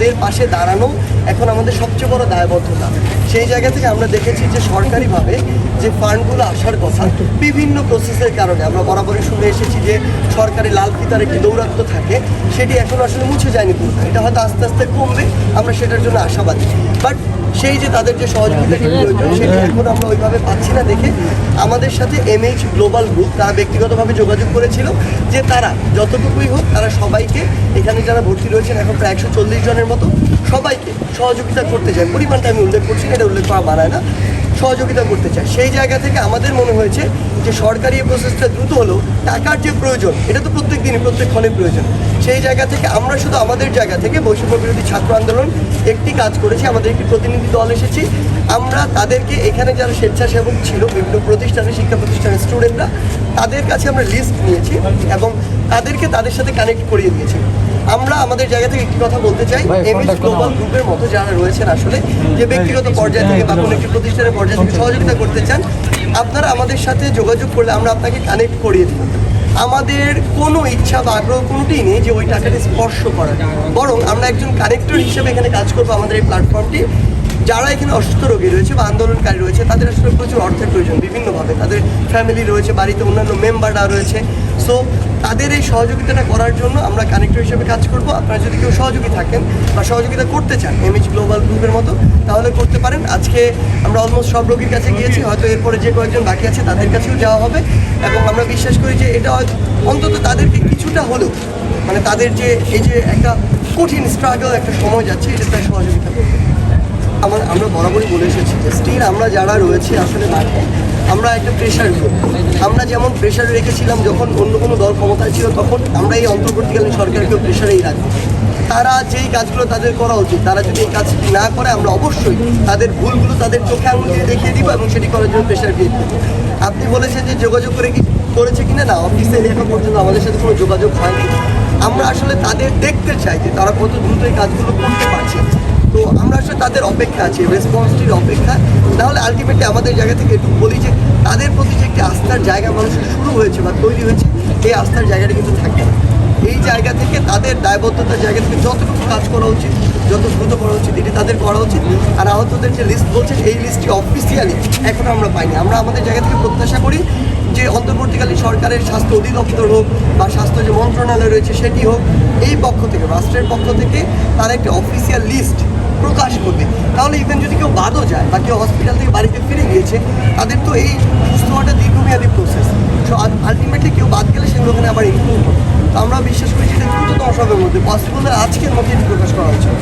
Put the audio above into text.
তাদের পাশে দাঁড়ানো এখন আমাদের সবচেয়ে বড় দায়বদ্ধতা। সেই জায়গা থেকে আমরা দেখেছি যে সরকারিভাবে যে ফান্ডগুলো আসার কথা, বিভিন্ন প্রসেসের কারণে আমরা বরাবরই শুনে এসেছি যে সরকারি লাল ফিতার একটি দৌরাত্ম থাকে, সেটি এখন আসলে মুছে যায়নি পুরোটা। এটা হয়তো আস্তে আস্তে কমবে, আমরা সেটার জন্য আশাবাদী। বাট সেই যে তাদের যে সহযোগিতা প্রয়োজন, সেটি এখন আমরা ওইভাবে পাচ্ছি না দেখে আমাদের সাথে এমএইচ গ্লোবাল গ্রুপ তারা ব্যক্তিগতভাবে যোগাযোগ করেছিল যে তারা যতটুকুই হোক, তারা সবাইকে, এখানে যারা ভর্তি রয়েছেন এখন প্রায় একশো চল্লিশ জনের মতো, সবাইকে সহযোগিতা করতে চায়। পরিমাণটা আমি উল্লেখ করছি এটা উল্লেখ করা মানায় না। সহযোগিতা করতে চায়। সেই জায়গা থেকে আমাদের মনে হয়েছে যে সরকারি এই প্রসেসটা দ্রুত হলো টাকার যে প্রয়োজন, এটা তো প্রত্যেক দিনই, প্রত্যেক ক্ষণে প্রয়োজন। সেই জায়গা থেকে আমরা শুধু আমাদের জায়গা থেকে বৈষম্য বিরোধী ছাত্র আন্দোলন একটি কাজ করেছি আমাদের একটি প্রতিনিধি দল এসেছি। আমরা তাদেরকে এখানে যারা স্বেচ্ছাসেবক ছিল বিভিন্ন প্রতিষ্ঠানে শিক্ষা প্রতিষ্ঠানের স্টুডেন্টরা তাদের কাছে আমরা লিস্ট নিয়েছি এবং তাদেরকে তাদের সাথে কানেক্ট করিয়ে দিয়েছি। আমরা আমাদের জায়গা থেকে একটি কথা বলতে চাই এমএস গ্লোবাল গ্রুপের মতো যারা রয়েছেন আসলে যে ব্যক্তিগত পর্যায় থেকে বা কোনো একটি প্রতিষ্ঠানের পর্যায় থেকে সহযোগিতা করতে চান আপনারা আমাদের সাথে যোগাযোগ করলে আমরা আপনাকে কানেক্ট করিয়ে দেব। আমাদের কোনো ইচ্ছা বা আগ্রহ কোনোটিই নেই যে ওই টাকাটি স্পর্শ করার। বরং আমরা একজন কানেক্টর হিসেবে এখানে কাজ করব আমাদের এই প্ল্যাটফর্মটি যারা এখানে অসুস্থ রোগী রয়েছে বা আন্দোলনকারী রয়েছে, তাদের আসলে প্রচুর অর্থের প্রয়োজন, বিভিন্নভাবে। তাদের ফ্যামিলি রয়েছে, বাড়িতে অন্যান্য মেম্বাররা রয়েছে। সো তাদের এই সহযোগিতাটা করার জন্য আমরা কানেক্টর হিসেবে কাজ করব। আপনারা যদি কেউ সহযোগী থাকেন বা সহযোগিতা করতে চান এমএইচ গ্লোবাল গ্রুপের মতো, তাহলে করতে পারেন। আজকে আমরা অলমোস্ট সব রোগীর কাছে গিয়েছি, হয়তো এরপরে যে কয়েকজন বাকি আছে তাদের কাছেও যাওয়া হবে। এবং আমরা বিশ্বাস করি যে এটা অন্তত তাদেরকে কিছুটা হলেও মানে তাদের যে এই যে একটা কঠিন স্ট্রাগল একটা সময় যাচ্ছে, এটা তার সহযোগিতা করবে। আমার বরাবরই বলে এসেছি যে স্টিল আমরা যারা রয়েছে আসলে আমরা একটা প্রেশার গ্রুপ আমরা যেমন প্রেশারে রেখেছিলাম যখন অন্য কোনো দল ক্ষমতায় ছিল, তখন আমরা এই অন্তর্বর্তীকালীন সরকারকেও প্রেশারেই রাখব তারা যেই কাজগুলো তাদের করা উচিত, তারা যদি এই কাজ না করে, আমরা অবশ্যই তাদের ভুলগুলো তাদের চোখে আঙুল দিয়ে দেখিয়ে দিব এবং সেটি করার জন্য প্রেশার ক্রিয়েট করব। আপনি বলেছেন যে যোগাযোগ করে কি করেছে কিনা? না অফিসে এখন পর্যন্ত আমাদের সাথে কোনো যোগাযোগ হয়নি। আমরা আসলে তাদের দেখতে চাই যে তারা কত দ্রুত এই কাজগুলো করতে পারছে। তাদের অপেক্ষা আছে রেসপন্সটির অপেক্ষা। তাহলে আলটিমেটলি আমাদের জায়গা থেকে একটু বলি যে, তাদের প্রতি যে একটি আস্থার জায়গা মানুষের শুরু হয়েছে বা তৈরি হয়েছে, এই আস্থার জায়গাটা কিন্তু থাকে না এই জায়গা থেকে তাদের দায়বদ্ধতার জায়গা থেকে যতটুকু কাজ করা উচিত, যত দ্রুত করা উচিত, এটি তাদের করা উচিত। আর আহতদের যে লিস্ট বলছেন, এই লিস্টটি অফিসিয়ালি এখনও আমরা পাইনি। আমরা আমাদের জায়গা থেকে প্রত্যাশা করি যে, অন্তর্বর্তীকালীন সরকারের স্বাস্থ্য অধিদপ্তর হোক বা স্বাস্থ্য যে মন্ত্রণালয় রয়েছে, সেটি হোক, এই পক্ষ থেকে, রাষ্ট্রের পক্ষ থেকে তারা একটি অফিসিয়াল লিস্ট প্রকাশ করবে। তাহলে ইভেন যদি কেউ বাদও যায় বা কেউ হসপিটাল থেকে বাড়িতে ফিরে গিয়েছে, তাদের তো এই সুস্থ হওয়াটা দীর্ঘমেয়াদী প্রসেস সো আলটিমেটলি কেউ বাদ গেলে সেগুলো ওখানে আবার ইনক্লুড হবে। তো আমরা বিশ্বাস করি যে এটা দ্রুততম সময়ের মধ্যে পসিবল আজকের মধ্যে এটি প্রকাশ করা উচিত